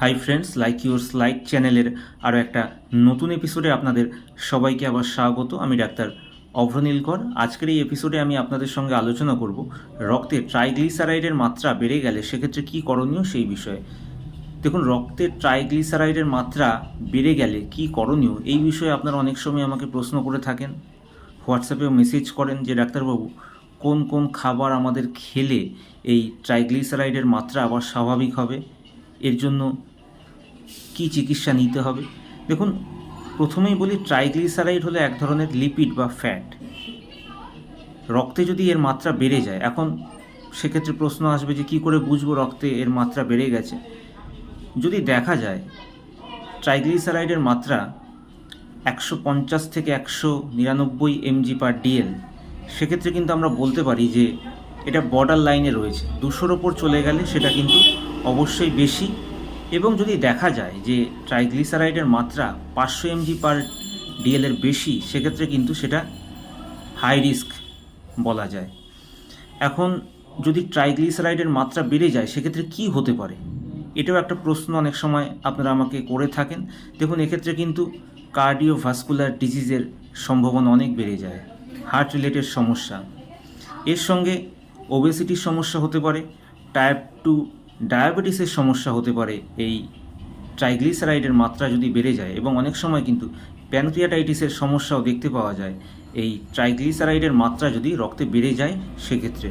Hi friends like yours like চ্যানেলের আরও একটা নতুন এপিসোডে আপনাদের সবাইকে আবার স্বাগত। আমি ডাক্তার অভ্রনীলকর আজকের এই এপিসোডে আমি আপনাদের সঙ্গে আলোচনা করব রক্তে ট্রাইগ্লিসারাইডের মাত্রা বেড়ে গেলে সেক্ষেত্রে কী করণীয় সেই বিষয়ে। দেখুন, রক্তে ট্রাইগ্লিসারাইডের মাত্রা বেড়ে গেলে কি করণীয় এই বিষয়ে আপনারা অনেক সময় আমাকে প্রশ্ন করে থাকেন। হোয়াটসঅ্যাপেও মেসেজ করেন যে, ডাক্তারবাবু, কোন কোন খাবার আমাদের খেলে এই ট্রাইগ্লিসারাইডের মাত্রা আবার স্বাভাবিক হবে? এর জন্য কি চিকিৎসা নিতে হবে? দেখুন, প্রথমেই বলি, ট্রাইগ্লিসারাইড হলো এক ধরনের লিপিড বা ফ্যাট রক্তে যদি এর মাত্রা বেড়ে যায়, এখন সেক্ষেত্রে প্রশ্ন আসবে যে কি করে বুঝব রক্তে এর মাত্রা বেড়ে গেছে? যদি দেখা যায়, ট্রাইগ্লিসারাইডের মাত্রা একশো পঞ্চাশ থেকে একশো নিরানব্বই এমজি পার ডিএল সেক্ষেত্রে কিন্তু আমরা বলতে পারি যে এটা বর্ডার লাইনে রয়েছে। দুশোর ওপর চলে গেলে সেটা কিন্তু অবশ্যই বেশি। এবং যদি দেখা যায় যে ট্রাইগ্লিসারাইডের মাত্রা পাঁচশো এমজি পার ডিএলের বেশি, সেক্ষেত্রে কিন্তু সেটা হাই রিস্ক বলা যায়। এখন যদি ট্রাইগ্লিসারাইডের মাত্রা বেড়ে যায়, সেক্ষেত্রে কি হতে পারে? এটাও একটা প্রশ্ন অনেক সময় আপনারা আমাকে করে থাকেন। দেখুন, এক্ষেত্রে কিন্তু কার্ডিওভাস্কুলার ডিজিজের সম্ভাবনা অনেক বেড়ে যায় হার্ট রিলেটেড সমস্যা। এর সঙ্গে ওবেসিটির সমস্যা হতে পারে টাইপ টু ডায়াবেটিসের সমস্যা হতে পারে, এই ট্রাইগ্লিসারাইডের মাত্রা যদি বেড়ে যায় এবং অনেক সময় কিন্তু প্যানক্রিয়াটাইটিসের সমস্যাও দেখতে পাওয়া যায়, এই ট্রাইগ্লিসারাইডের মাত্রা যদি রক্তে বেড়ে যায় সেক্ষেত্রে।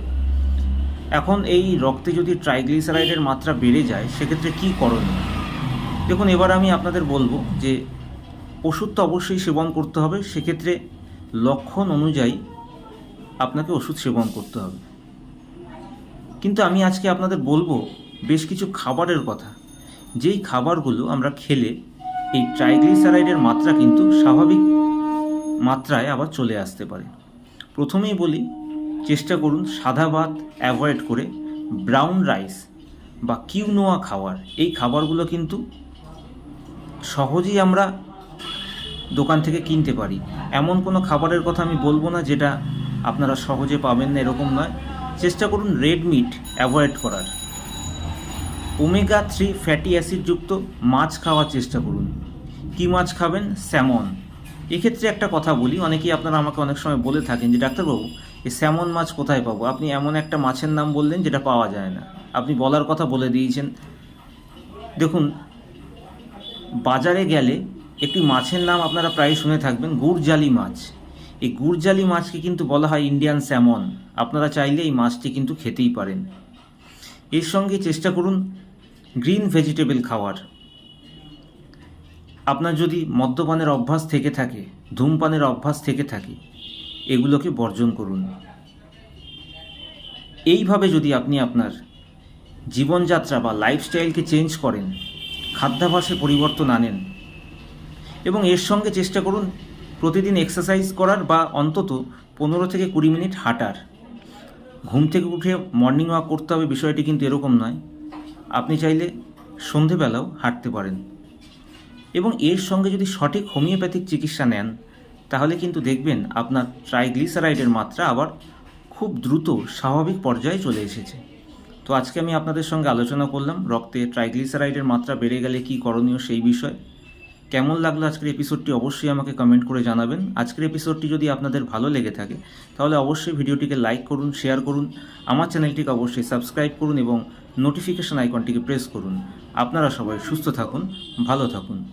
এখন এই রক্তে যদি ট্রাইগ্লিসারাইডের মাত্রা বেড়ে যায় সেক্ষেত্রে কী করণীয়? দেখুন, এবার আমি আপনাদের বলব যে ওষুধ তো অবশ্যই সেবন করতে হবে, সেক্ষেত্রে লক্ষণ অনুযায়ী আপনাকে ওষুধ সেবন করতে হবে। কিন্তু আমি আজকে আপনাদের বলব বেশ কিছু খাবারের কথা। যেই খাবারগুলো আমরা খেলে, এই ট্রাইগ্লিসারাইডের মাত্রা কিন্তু স্বাভাবিক মাত্রায় আবার চলে আসতে পারে। প্রথমেই বলি, চেষ্টা করুন সাদা ভাত অ্যাভয়েড করে ব্রাউন রাইস বা কিউনোয়া খাওয়ার। এই খাবারগুলো কিন্তু সহজেই আমরা দোকান থেকে কিনতে পারি। এমন কোনো খাবারের কথা আমি বলব না যেটা আপনারা সহজে পাবেন না, এরকম নয়। চেষ্টা করুন রেড মিট অ্যাভয়েড করার। ওমেগা থ্রি ফ্যাটি অ্যাসিডযুক্ত মাছ খাওয়ার চেষ্টা করুন। কী মাছ খাবেন? স্যামন। এক্ষেত্রে একটা কথা বলি, অনেকেই আপনারা আমাকে অনেক সময় বলে থাকেন যে, ডাক্তারবাবু, এই স্যামন মাছ কোথায় পাবো? আপনি এমন একটা মাছের নাম বললেন যেটা পাওয়া যায় না। আপনি বলার কথা বলে দিয়েছেন। দেখুন, বাজারে গেলে একটি মাছের নাম আপনারা প্রায় শুনে থাকবেন, গুড়জালি মাছ। এই গুড়জালি মাছকে কিন্তু বলা হয় ইন্ডিয়ান স্যামন। আপনারা চাইলে এই মাছটি কিন্তু খেতেই পারেন। এর সঙ্গে চেষ্টা করুন গ্রিন ভেজিটেবল খাওয়ার। আপনার যদি মদ্যপানের অভ্যাস থেকে থাকে, ধূমপানের অভ্যাস থেকে থাকে, এগুলোকে বর্জন করুন। এইভাবে যদি আপনি আপনার জীবনযাত্রা বা লাইফস্টাইলকে চেঞ্জ করেন খাদ্যাভ্যাসে পরিবর্তন আনেন, এবং এর সঙ্গে চেষ্টা করুন প্রতিদিন এক্সারসাইজ করার বা অন্তত পনেরো থেকে কুড়ি মিনিট হাঁটার। ঘুম থেকে উঠে মর্নিং ওয়াক করতে হবে, বিষয়টি কিন্তু এরকম নয়। আপনি চাইলে সন্ধেবেলাও হাঁটতে পারেন। এবং এর সঙ্গে যদি সঠিক হোমিওপ্যাথিক চিকিৎসা নেন, তাহলে কিন্তু দেখবেন আপনার ট্রাইগ্লিসারাইডের মাত্রা আবার খুব দ্রুত স্বাভাবিক পর্যায়ে চলে এসেছে। তো আজকে আমি আপনাদের সঙ্গে আলোচনা করলাম, রক্তে ট্রাইগ্লিসারাইডের মাত্রা বেড়ে গেলে কী করণীয় সেই বিষয়ে। কেমন লাগল আজকের এপিসোডটি অবশ্যই আমাকে কমেন্ট করে জানাবেন। আজকের এপিসোডটি যদি আপনাদের ভালো লেগে থাকে, তাহলে অবশ্যই ভিডিওটিকে লাইক করুন শেয়ার করুন, আমার চ্যানেলটিকে অবশ্যই সাবস্ক্রাইব করুন এবং নোটিফিকেশান আইকনটিকে প্রেস করুন। আপনারা সবাই সুস্থ থাকুন, ভালো থাকুন।